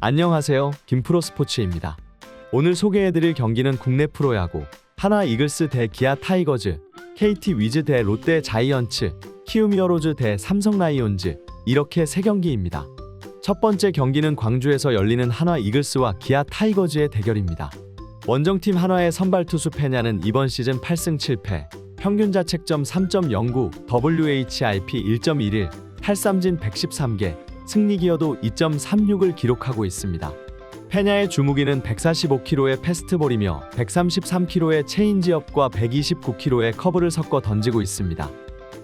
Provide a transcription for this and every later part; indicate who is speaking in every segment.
Speaker 1: 안녕하세요. 김프로 스포츠입니다. 오늘 소개해드릴 경기는 국내 프로야구 하나 이글스 대 기아 타이거즈, KT 위즈 대 롯데 자이언츠, 키움 히어로즈 대 삼성 라이온즈 이렇게 세 경기입니다. 첫 번째 경기는 광주에서 열리는 한화 이글스와 기아 타이거즈의 대결입니다. 원정팀 한화의 선발 투수 페냐는 이번 시즌 8승 7패, 평균 자책점 3.09, WHIP 1.11, 탈삼진 113개, 승리 기여도 2.36을 기록하고 있습니다. 페냐의 주무기는 145kg의 패스트볼이며 133kg의 체인지업과 129kg의 커브를 섞어 던지고 있습니다.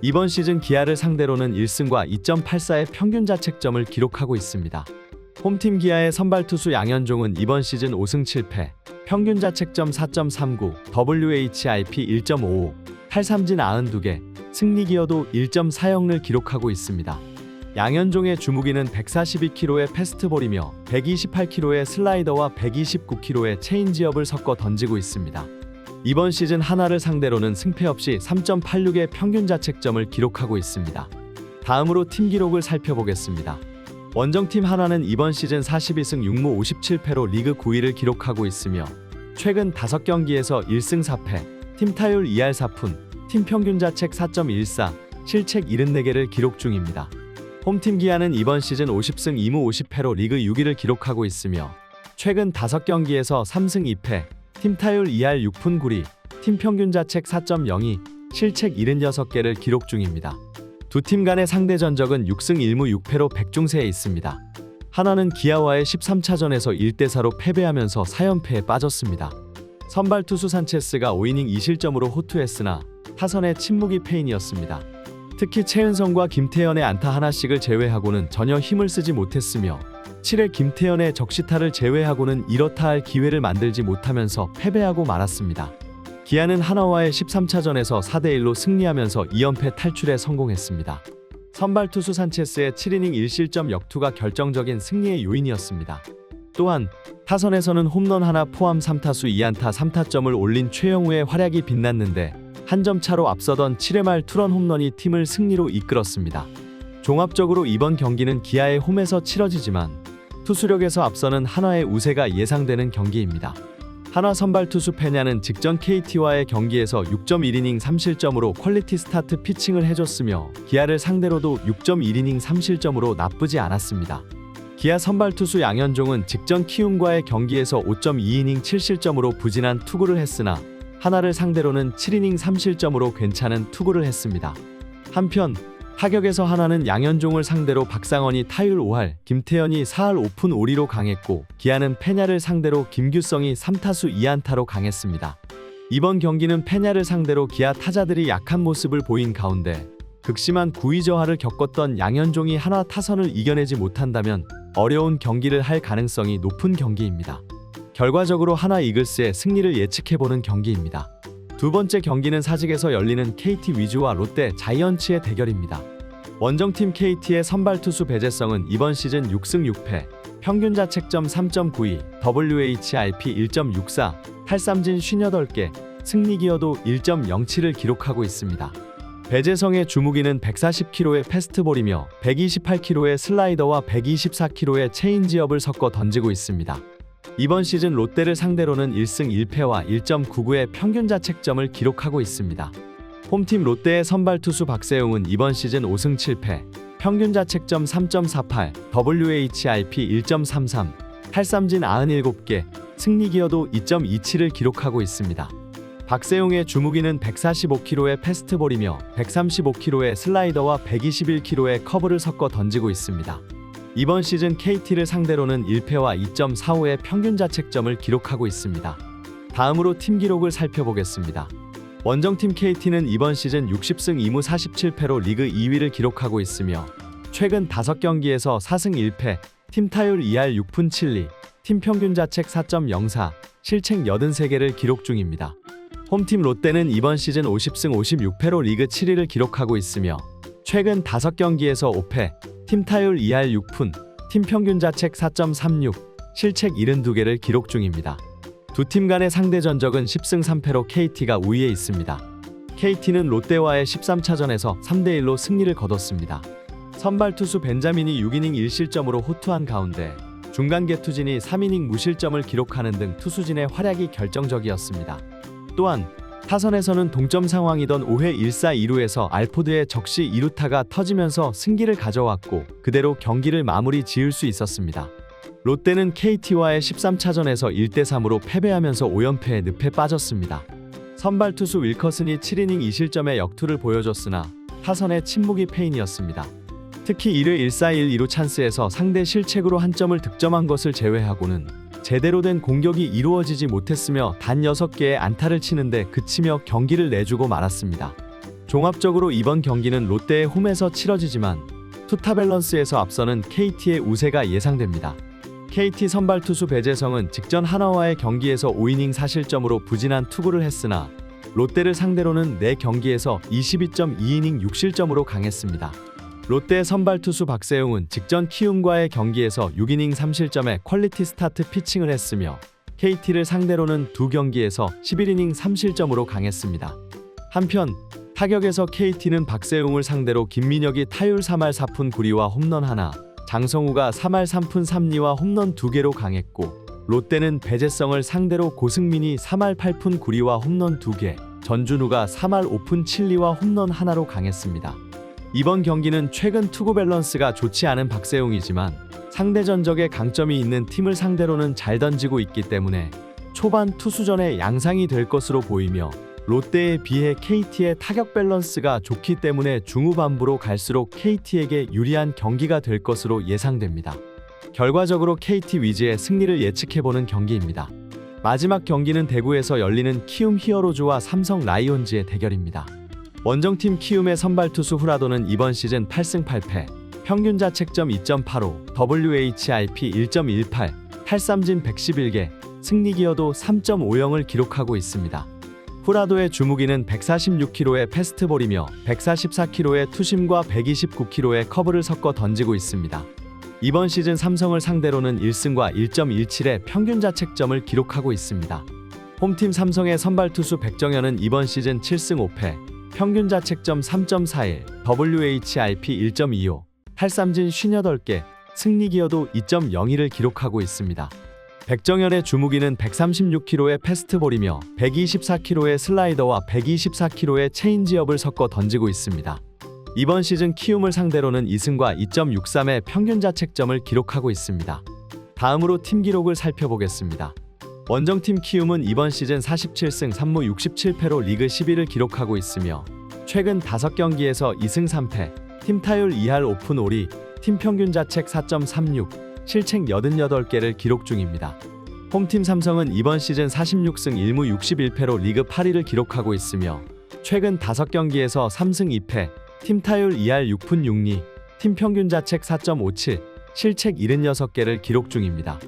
Speaker 1: 이번 시즌 기아를 상대로는 1승과 2.84의 평균 자책점을 기록하고 있습니다. 홈팀 기아의 선발 투수 양현종은 이번 시즌 5승 7패, 평균 자책점 4.39, WHIP 1.55, 탈삼진 92개, 승리 기여도 1.40을 기록하고 있습니다. 양현종의 주무기는 142kg의 패스트볼이며 128kg의 슬라이더와 129kg의 체인지업을 섞어 던지고 있습니다. 이번 시즌 하나를 상대로는 승패 없이 3.86의 평균 자책점을 기록하고 있습니다. 다음으로 팀 기록을 살펴보겠습니다. 원정팀 하나는 이번 시즌 42승 6무 57패로 리그 9위를 기록하고 있으며 최근 5경기에서 1승 4패, 팀 타율 2할 4푼, 팀 평균 자책 4.14, 실책 74개를 기록 중입니다. 홈팀 기아는 이번 시즌 50승 2무 50패로 리그 6위를 기록하고 있으며 최근 5경기에서 3승 2패, 팀 타율 2할 6푼 9리, 팀 평균 자책 4.02, 실책 76개를 기록 중입니다. 두 팀 간의 상대 전적은 6승 1무 6패로 백중세에 있습니다. 하나는 기아와의 13차전에서 1대4로 패배하면서 4연패에 빠졌습니다. 선발 투수 산체스가 5이닝 2실점으로 호투했으나 타선의 침묵이 패인이었습니다. 특히 최은성과 김태현의 안타 하나씩을 제외하고는 전혀 힘을 쓰지 못했으며 7회 김태현의 적시타를 제외하고는 이렇다 할 기회를 만들지 못하면서 패배하고 말았습니다. 기아는 하나와의 13차전에서 4대1로 승리하면서 2연패 탈출에 성공했습니다. 선발 투수 산체스의 7이닝 1실점 역투가 결정적인 승리의 요인이었습니다. 또한 타선에서는 홈런 하나 포함 3타수 2안타 3타점을 올린 최영우의 활약이 빛났는데 한 점 차로 앞서던 7회 말 투런 홈런이 팀을 승리로 이끌었습니다. 종합적으로 이번 경기는 기아의 홈에서 치러지지만 투수력에서 앞서는 한화의 우세가 예상되는 경기입니다. 한화 선발 투수 페냐는 직전 KT와의 경기에서 6.1이닝 3실점으로 퀄리티 스타트 피칭을 해줬으며 기아를 상대로도 6.1이닝 3실점으로 나쁘지 않았습니다. 기아 선발 투수 양현종은 직전 키움과의 경기에서 5.2이닝 7실점으로 부진한 투구를 했으나 하나를 상대로는 7이닝 3실점으로 괜찮은 투구를 했습니다. 한편 타격에서 하나는 양현종을 상대로 박상원이 타율 5할, 김태현이 4할 5푼 5리로 강했고 기아는 페냐를 상대로 김규성이 3타수 2안타로 강했습니다. 이번 경기는 페냐를 상대로 기아 타자들이 약한 모습을 보인 가운데 극심한 구위 저하를 겪었던 양현종이 하나 타선을 이겨내지 못한다면 어려운 경기를 할 가능성이 높은 경기입니다. 결과적으로 하나 이글스의 승리를 예측해보는 경기입니다. 두 번째 경기는 사직에서 열리는 KT 위즈와 롯데 자이언츠의 대결입니다. 원정팀 KT의 선발 투수 배재성은 이번 시즌 6승 6패, 평균 자책점 3.92, WHIP 1.64, 탈삼진 58개, 승리 기여도 1.07을 기록하고 있습니다. 배재성의 주무기는 140kg의 패스트볼이며 128kg의 슬라이더와 124kg의 체인지업을 섞어 던지고 있습니다. 이번 시즌 롯데를 상대로는 1승 1패와 1.99의 평균 자책점을 기록하고 있습니다. 홈팀 롯데의 선발 투수 박세웅은 이번 시즌 5승 7패, 평균 자책점 3.48, WHIP 1.33, 탈삼진 97개, 승리 기여도 2.27을 기록하고 있습니다. 박세웅의 주무기는 145kg의 패스트볼이며 135kg의 슬라이더와 121kg의 커브를 섞어 던지고 있습니다. 이번 시즌 KT를 상대로는 1패와 2.45의 평균 자책점을 기록하고 있습니다. 다음으로 팀 기록을 살펴보겠습니다. 원정팀 KT는 이번 시즌 60승 2무 47패로 리그 2위를 기록하고 있으며 최근 5경기에서 4승 1패, 팀 타율 2할 6푼 7리, 팀 평균 자책 4.04, 실책 83개를 기록 중입니다. 홈팀 롯데는 이번 시즌 50승 56패로 리그 7위를 기록하고 있으며 최근 5경기에서 5패, 팀 타율 2할 6푼, 팀 평균 자책 4.36, 실책 72개를 기록 중입니다. 두 팀 간의 상대 전적은 10승 3패로 KT가 우위에 있습니다. KT는 롯데와의 13차전에서 3대 1로 승리를 거뒀습니다. 선발 투수 벤자민이 6이닝 1실점으로 호투한 가운데 중간계 투진이 3이닝 무실점을 기록하는 등 투수진의 활약이 결정적이었습니다. 또한 타선에서는 동점 상황이던 5회 1사 2루에서 알포드의 적시 2루타가 터지면서 승기를 가져왔고 그대로 경기를 마무리 지을 수 있었습니다. 롯데는 KT와의 13차전에서 1대 3으로 패배하면서 5연패에 늪에 빠졌습니다. 선발 투수 윌커슨이 7이닝 2실점의 역투를 보여줬으나 타선의 침묵이 페인이었습니다. 특히 1회 1-4-1 2루 찬스에서 상대 실책으로 한 점을 득점한 것을 제외하고는 제대로 된 공격이 이루어지지 못했으며 단 6개의 안타를 치는데 그치며 경기를 내주고 말았습니다. 종합적으로 이번 경기는 롯데의 홈에서 치러지지만 투타 밸런스에서 앞서는 KT의 우세가 예상됩니다. KT 선발 투수 배재성은 직전 하나와의 경기에서 5이닝 사실점으로 부진한 투구를 했으나 롯데를 상대로는 4경기에서 22.2이닝 6실점으로 강했습니다. 롯데 선발 투수 박세웅은 직전 키움과의 경기에서 6이닝 3실점의 퀄리티 스타트 피칭을 했으며 KT를 상대로는 두 경기에서 11이닝 3실점으로 강했습니다. 한편 타격에서 KT는 박세웅을 상대로 김민혁이 타율 3할 4푼 9리와 홈런 하나, 장성우가 3할 3푼 3리와 홈런 2개로 강했고 롯데는 배재성을 상대로 고승민이 3할 8푼 9리와 홈런 2개, 전준우가 3할 5푼 7리와 홈런 하나로 강했습니다. 이번 경기는 최근 투구 밸런스가 좋지 않은 박세웅이지만 상대 전적에 강점이 있는 팀을 상대로는 잘 던지고 있기 때문에 초반 투수전에 양상이 될 것으로 보이며 롯데에 비해 KT의 타격 밸런스가 좋기 때문에 중후반부로 갈수록 KT에게 유리한 경기가 될 것으로 예상됩니다. 결과적으로 KT 위즈의 승리를 예측해보는 경기입니다. 마지막 경기는 대구에서 열리는 키움 히어로즈와 삼성 라이온즈의 대결입니다. 원정팀 키움의 선발 투수 후라도는 이번 시즌 8승 8패, 평균 자책점 2.85, WHIP 1.18, 탈삼진 111개, 승리 기여도 3.50을 기록하고 있습니다. 후라도의 주무기는 146km의 패스트볼이며 144km의 투심과 129km의 커브를 섞어 던지고 있습니다. 이번 시즌 삼성을 상대로는 1승과 1.17의 평균 자책점을 기록하고 있습니다. 홈팀 삼성의 선발 투수 백정현은 이번 시즌 7승 5패, 평균 자책점 3.41, WHIP 1.25, 탈삼진 58개, 승리 기여도 2.02를 기록하고 있습니다. 백정현의 주무기는 136km의 패스트볼이며 124km의 슬라이더와 124km의 체인지업을 섞어 던지고 있습니다. 이번 시즌 키움을 상대로는 2승과 2.63의 평균 자책점을 기록하고 있습니다. 다음으로 팀 기록을 살펴보겠습니다. 원정팀 키움은 이번 시즌 47승 3무 67패로 리그 10위를 기록하고 있으며 최근 5경기에서 2승 3패, 팀 타율 2할 오픈 5리, 팀 평균 자책 4.36, 실책 88개를 기록 중입니다. 홈팀 삼성은 이번 시즌 46승 1무 61패로 리그 8위를 기록하고 있으며 최근 5경기에서 3승 2패, 팀 타율 2할 6푼 6리, 팀 평균 자책 4.57, 실책 76개를 기록 중입니다.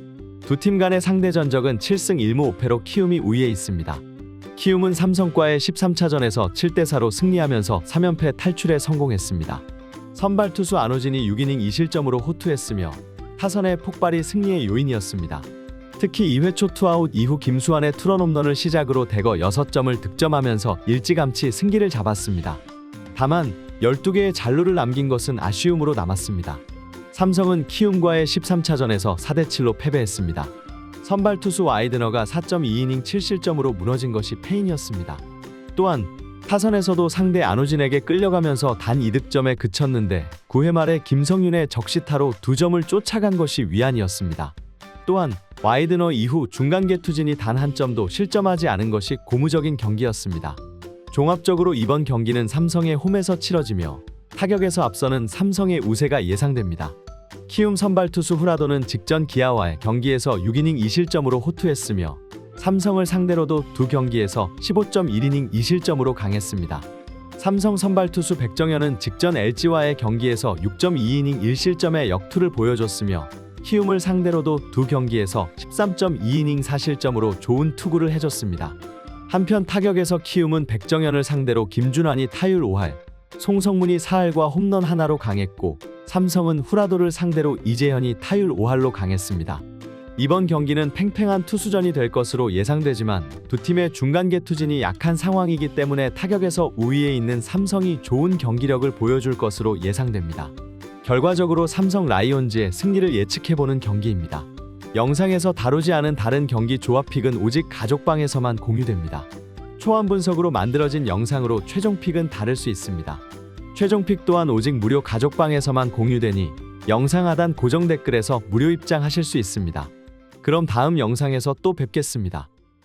Speaker 1: 두 팀 간의 상대 전적은 7승 1무 5패로 키움이 우위에 있습니다. 키움은 삼성과의 13차전에서 7대4로 승리하면서 3연패 탈출에 성공했습니다. 선발 투수 안호진이 6이닝 2실점으로 호투했으며 타선의 폭발이 승리의 요인이었습니다. 특히 2회 초 투아웃 이후 김수환의 투런 홈런을 시작으로 대거 6점을 득점하면서 일찌감치 승기를 잡았습니다. 다만 12개의 잔루를 남긴 것은 아쉬움으로 남았습니다. 삼성은 키움과의 13차전에서 4대 7로 패배했습니다. 선발 투수 와이드너가 4.2이닝 7실점으로 무너진 것이 패인이었습니다. 또한 타선에서도 상대 안호진에게 끌려가면서 단 2득점에 그쳤는데 9회 말에 김성윤의 적시타로 2점을 쫓아간 것이 위안이었습니다. 또한 와이드너 이후 중간계 투진이 단 한 점도 실점하지 않은 것이 고무적인 경기였습니다. 종합적으로 이번 경기는 삼성의 홈에서 치러지며 타격에서 앞서는 삼성의 우세가 예상됩니다. 키움 선발 투수 후라도는 직전 기아와의 경기에서 6이닝 2실점으로 호투했으며 삼성을 상대로도 두 경기에서 15.1이닝 2실점으로 강했습니다. 삼성 선발 투수 백정현은 직전 LG와의 경기에서 6.2이닝 1실점의 역투를 보여줬으며 키움을 상대로도 두 경기에서 13.2이닝 4실점으로 좋은 투구를 해줬습니다. 한편 타격에서 키움은 백정현을 상대로 김준환이 타율 5할, 송성문이 4할과 홈런 하나로 강했고 삼성은 후라도를 상대로 이재현이 타율 5할로 강했습니다. 이번 경기는 팽팽한 투수전이 될 것으로 예상되지만 두 팀의 중간계 투진이 약한 상황이기 때문에 타격에서 우위에 있는 삼성이 좋은 경기력을 보여줄 것으로 예상됩니다. 결과적으로 삼성 라이온즈의 승리를 예측해보는 경기입니다. 영상에서 다루지 않은 다른 경기 조합 픽은 오직 가족방에서만 공유됩니다. 초안 분석으로 만들어진 영상으로 최종 픽은 다를 수 있습니다. 최종 픽 또한 오직 무료 가족방에서만 공유되니 영상 하단 고정 댓글에서 무료 입장하실 수 있습니다. 그럼 다음 영상에서 또 뵙겠습니다.